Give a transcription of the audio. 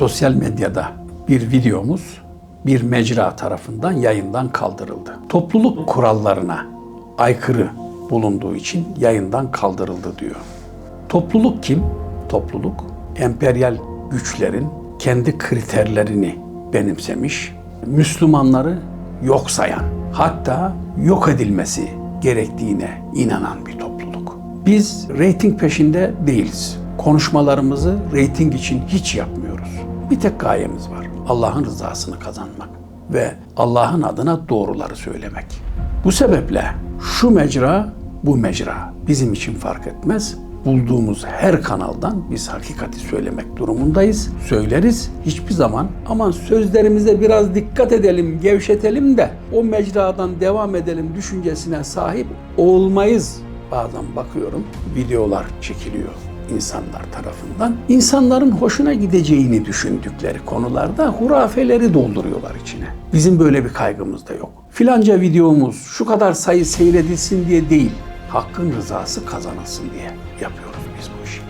sosyal medyada bir videomuz bir mecra tarafından yayından kaldırıldı. Topluluk kurallarına aykırı bulunduğu için yayından kaldırıldı diyor. Topluluk kim? Topluluk emperyal güçlerin kendi kriterlerini benimsemiş, Müslümanları yok sayan, hatta yok edilmesi gerektiğine inanan bir topluluk. Biz reyting peşinde değiliz. Konuşmalarımızı reyting için hiç yapmıyoruz. Bir tek gayemiz var. Allah'ın rızasını kazanmak ve Allah'ın adına doğruları söylemek. Bu sebeple şu mecra bu mecra bizim için fark etmez. Bulduğumuz her kanaldan biz hakikati söylemek durumundayız. Söyleriz hiçbir zaman aman sözlerimize biraz dikkat edelim, gevşetelim de o mecradan devam edelim düşüncesine sahip olmayız. Bazen bakıyorum videolar çekiliyor insanlar tarafından. İnsanların hoşuna gideceğini düşündükleri konularda hurafeleri dolduruyorlar içine. Bizim böyle bir kaygımız da yok. Filanca videomuz şu kadar sayı seyredilsin diye değil, hakkın rızası kazanılsın diye yapıyoruz biz bu işi.